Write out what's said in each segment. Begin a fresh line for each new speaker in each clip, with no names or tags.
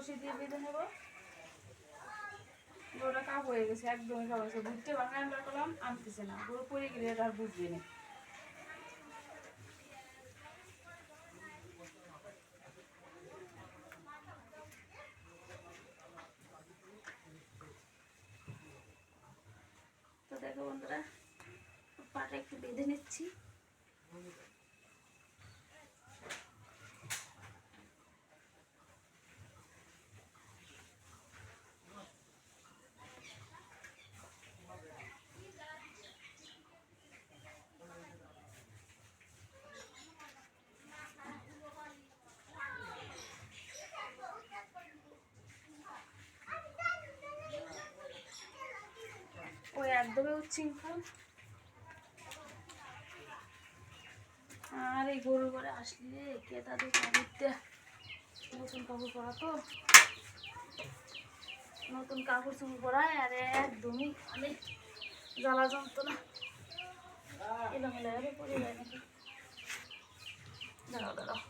রশি দিয়ে বেঁধে নেব। গরুটা কাপ হয়ে গেছে, একদমই কাপ হয়েছে বুঝতে ভাঙা আমরা করলাম আনতেছে না। গরু পড়ে গেলে এটা আর বুঝবে না। তো দেখো বন্ধুরা, পাটা একটু বেঁধে নিচ্ছি ওই একদমই উচ্ছৃঙ্খল। আর এই গরু করে আসলে কে তাদের কাপড়তে নতুন কাপড় পরা তো। নতুন কাপড় চুপড় পরায় আর একদমই খালি জ্বালা যন্ত্রণা। এলোমেলো হয়ে পড়ে যায় নাকি? দাঁড়াও দাঁড়াও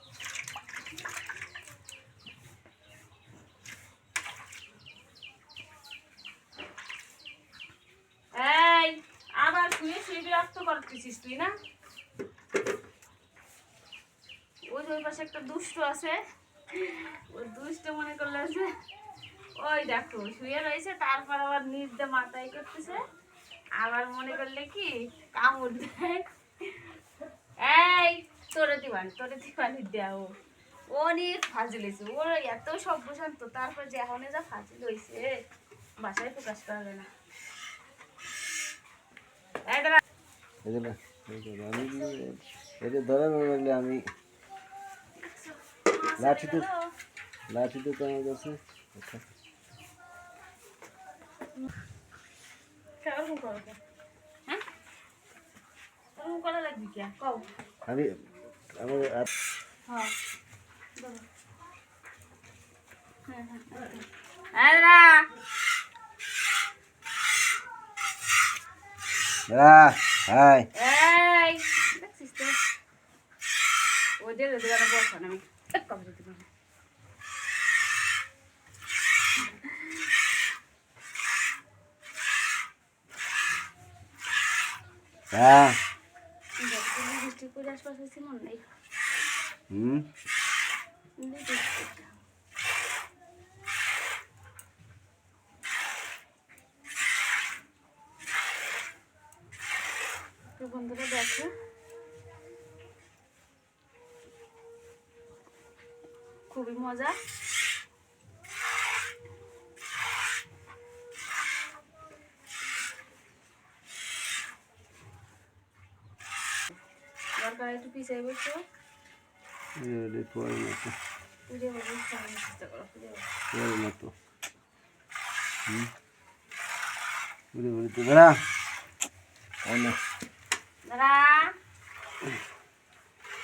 এই আবার শুয়ে শুয়ে বিরক্ত করতেছিস ওই ওই পাশে একটা দুষ্ট আছে। ওই দুষ্ট মনে ওই দেখো, শুয়ে রয়েছে, তারপর আবার মাথায় করতেছে। আবার মনে করলে কি, কামড় দেয়। এই, তোরে দিবান তোরে দেও অনেক ফাজিল হয়েছে ওর এত সভ্য শান্ত তারপর যে এখন যা ফাজিল হয়েছে, বাসায় প্রকাশ করা যায় না।
যে আমি এটা ধরানো লাগলে আমি লাঠি তো লাঠি তো আমার কাছে। আচ্ছা।
হ্যাঁ?
আমি আমার
হ্যাঁ। হ্যাঁ, হ্যাঁ, হ্যাঁ।
হাই
এই, দেখছিস তো? ওদের দোকানে বসো না আমি দিতে পারব।
হ্যাঁ
বৃষ্টি করে আশপাশ হয়েছে মনে নেই
হুম
বন্ধুরা দেখো। খুবই মজা। দরকার একটু পিছিয়ে বসছো
মতো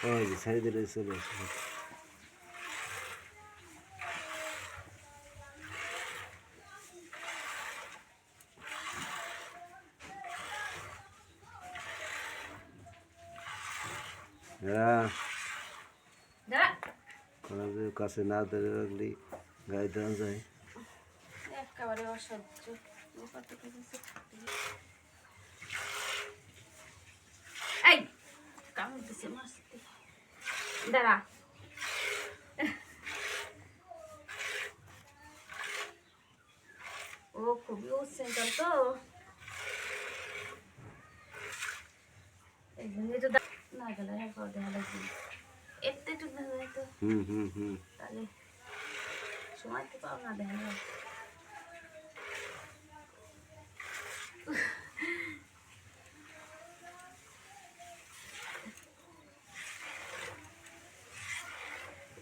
ওই যে সাইডে রয়েছে কাছে না ধরে রাখলে গায়ে দেওয়া যায়।
একেবারে অসহ্য ব্যাপারটা কি হয়েছে? এই কামড় দিছে মাছতে দাঁড়া। ও খুবই উচ্ছৃঙ্খল তো। দা- না গেলে একবার দেখা লাগবে এতে একটু দেখা যায় তো
হুম হুম হুম।
তাহলে সময় তো পাও না দেখা যায়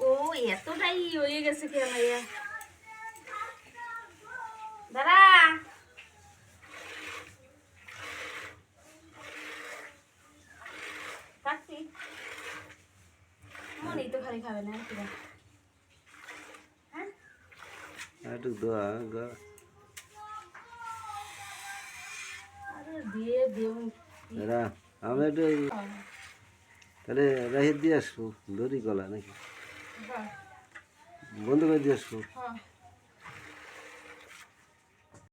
ও এতটাই হয়ে গেছে কেন দাঁড়া কাটছি মনেই তো খালি খাবে না। হ্যাঁ?
একটু দোয়া গা একটু তাহলে রাহির দিয়ে আসব দড়ি গলা নাকি? বন্ধ করে দিয়ে আসব
হ্যাঁ।